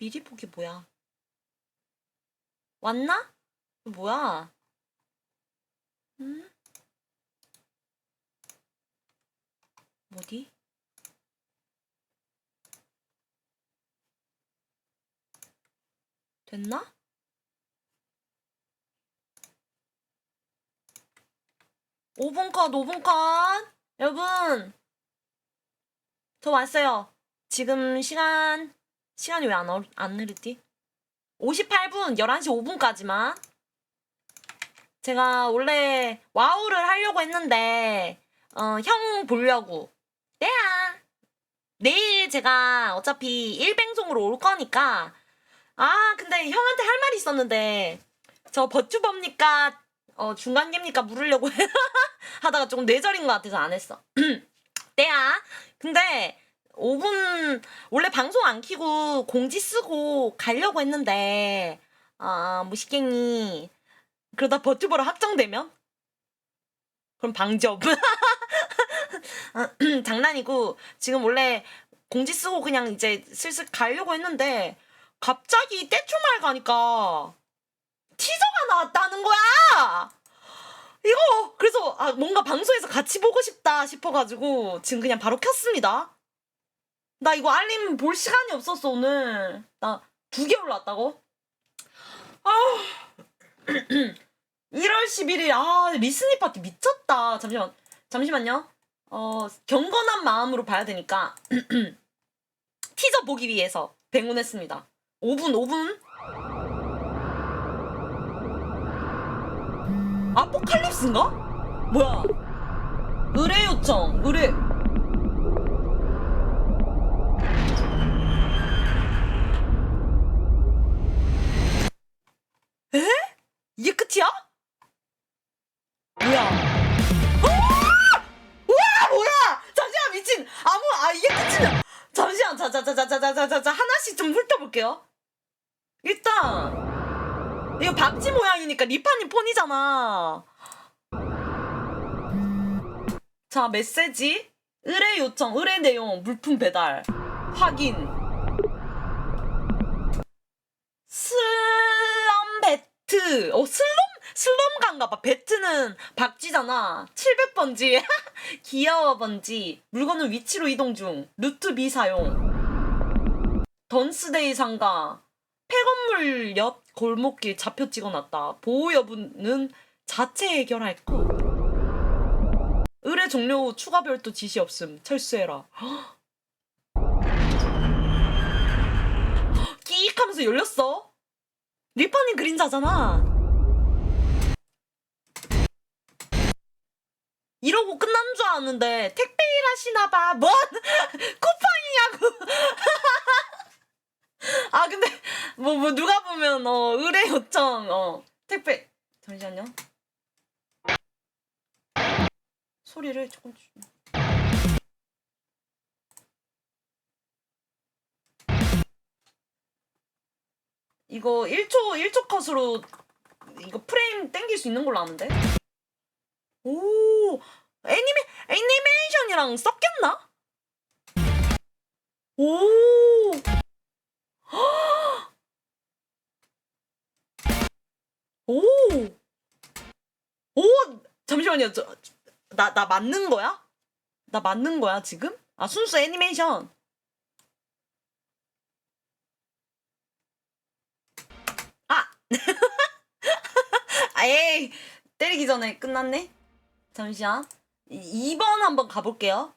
미리 보기 뭐야? 왔나? 뭐야? 응? 어디? 됐나? 오분 컷, 5분 컷! 여러분! 저 왔어요. 지금 시간, 시간이 왜 안, 안 느리지? 58분, 11시 5분까지만. 제가 원래 와우를 하려고 했는데, 어, 형 보려고. 네야! 내일 제가 어차피 1뱅송으로 올 거니까, 아, 근데 형한테 할 말이 있었는데, 저 버튜버입니까? 어, 중간계입니까? 물으려고 하다가 조금 뇌절인 것 같아서 안 했어. 때야. 근데 5분 원래 방송 안 키고 공지 쓰고 가려고 했는데 아 무식갱이. 그러다 버튜버로 확정되면? 그럼 방접. 장난이고. 지금 원래 공지 쓰고 그냥 이제 슬슬 가려고 했는데 갑자기 떼추말 가니까 티저가 나왔다는 거야. 이거! 그래서 아, 뭔가 방송에서 같이 보고 싶다 싶어가지고 지금 그냥 바로 켰습니다. 나 이거 알림 볼 시간이 없었어 오늘. 나 두 개 올랐다고? 아 1월 11일 아 리스니 파티 미쳤다. 잠시만 잠시만요. 어 경건한 마음으로 봐야 되니까 티저 보기 위해서 뱅운했습니다. 5분 5분 아포칼립스인가? 뭐야? 의뢰 요청, 의뢰. 끝이야? 뭐야? 아! 우와, 뭐야? 잠시만 미친. 아무 아 이게 끝이냐? 잠시만, 자자자자자자자자 하나씩 좀 훑어볼게요. 일단 이거 박쥐 모양이니까 리파님 폰이잖아. 자, 메시지. 의뢰 요청, 의뢰 내용, 물품 배달. 확인. 슬 럼 배트. 어, 슬럼? 슬럼가인가 봐. 배트는 박쥐잖아. 700번지. 귀여워 번지. 물건은 위치로 이동 중. 루트 B 사용. 던스데이 상가. 폐건물 옆 골목길 좌표 찍어놨다. 보호 여부는 자체 해결할 거. 의뢰 종료 후 추가 별도 지시 없음. 철수해라. 끼익 하면서 열렸어. 리파님 그림자잖아. 이러고 끝난 줄 아는데 택배 일 하시나봐. 뭔 쿠팡이냐고. 아 근데 뭐뭐 누가 보면 어 의뢰 요청 어 택배 잠시만요. 소리를 조금 줄- 이거 1초 1초 컷으로 이거 프레임 땡길 수 있는 걸로 아는데? 오 애니메 애니메이션이랑 섞였나? 오 오! 오! 잠시만요. 저, 나, 나 맞는 거야? 나 맞는 거야, 지금? 아, 순수 애니메이션. 아! 아, 에이! 때리기 전에 끝났네? 잠시만. 2번 한번 가볼게요.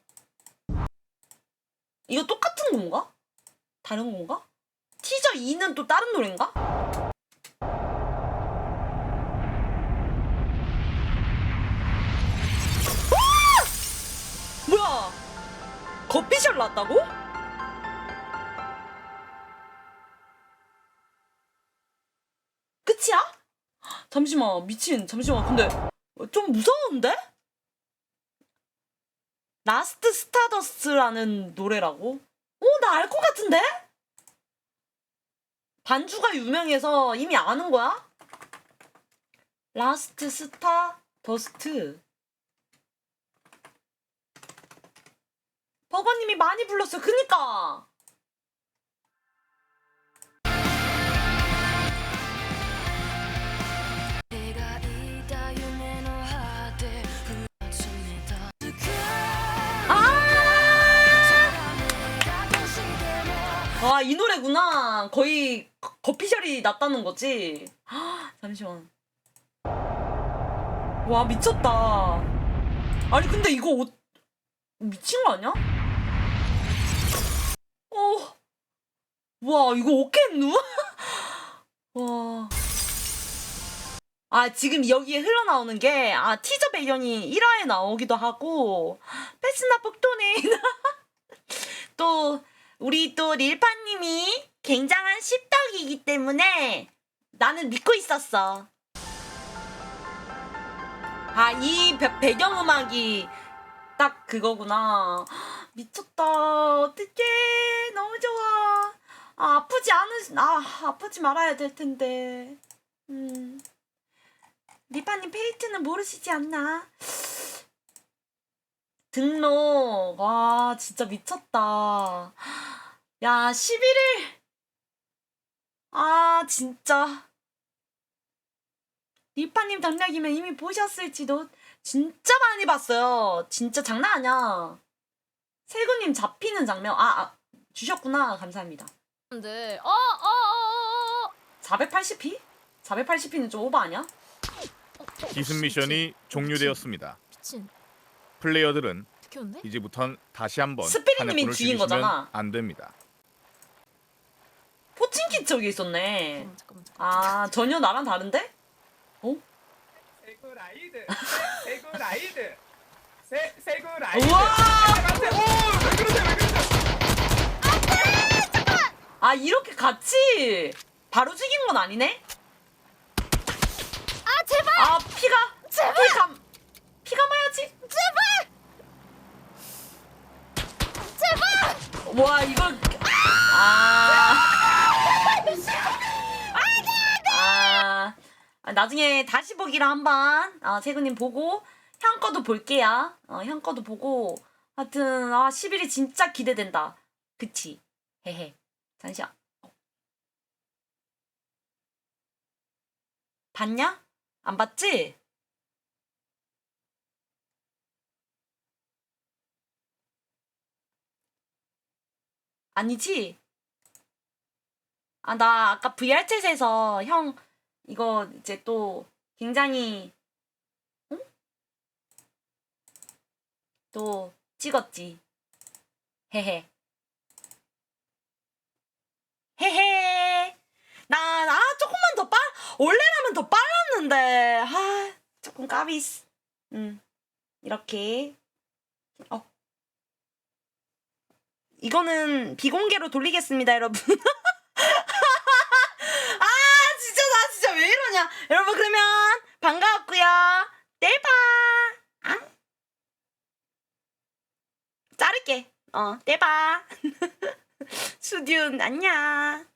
이거 똑같은 건가? 다른 건가? 티저 2는 또 다른 노래인가? 뭐야? 거피셜 났다고? 잠시만 미친 잠시만 근데 좀 무서운데? 라스트 스타더스라는 노래라고? 어 나 알 것 같은데? 반주가 유명해서 이미 아는 거야? 라스트 스타 더스트 버거님이 많이 불렀어. 그니까. 이 노래구나. 거의 거- 거피셜이 났다는 거지. 헉, 잠시만. 와, 미쳤다. 아니, 근데 이거 옷, 미친 거 아니야? 어. 와, 이거 오겠누? 와. 아, 지금 여기에 흘러나오는 게, 아, 티저 배경이 1화에 나오기도 하고, 패스나 폭도네. 또, 우리 또 릴파님이 굉장한 씹덕이기 때문에 나는 믿고 있었어. 아, 이 배, 배경음악이 딱 그거구나. 미쳤다. 어떡해. 너무 좋아. 아, 아프지 않으, 아, 아프지 말아야 될 텐데. 음. 리파님 페이트는 모르시지 않나? 등록. 와, 진짜 미쳤다. 야, 11일. 아, 진짜. 리파님 당락이면 이미 보셨을지도 진짜 많이 봤어요. 진짜 장난 아니야. 세구님 잡히는 장면. 아, 아 주셨구나. 감사합니다. 근데 어, 어, 어, 어, 480p? 480p는 좀 오버 아니야? 어. 기습 미션이 종료되었습니다. 미친. 플레이어들은? 이제부턴 다시 한번 스피릿님이 주인 죽이시면 거잖아. 안 됩니다. 포칭키 저기 있었네. 잠깐만, 잠깐만, 잠깐만. 아, 전혀 나랑 다른데? 세구 라이드 세- 세구 라이드 세 세구 라이드 우와! 오왜 그러세요 왜 그러세요 아, 이렇게 같이 바로 죽인 건 아니네? 아 제발 아, 피가. 제발! 피가. 피가 마야지. 제발 와, 이걸. 아. 아. 아, 나중에 다시 보기로 한번 어, 세구님 보고 형 거도 볼게요. 어, 형 거도 보고 하여튼 아 10일이 진짜 기대된다. 그치? 헤헤. 잠시만. 어. 봤냐? 안 봤지? 아니지? 아, 나 아까 VR챗에서 형 이거 이제 또 굉장히 응? 또 찍었지. 헤헤. 헤헤. 나, 나 조금만 더 빨, 원래라면 더 빨랐는데, 아, 조금 까비스. 음, 이렇게. 어. 이거는 비공개로 돌리겠습니다, 여러분. 아, 진짜, 나 진짜 왜 이러냐. 여러분, 그러면 반가웠고요 내일 봐. 앙. 자를게. 어, 내일 봐. 수준, 안녕.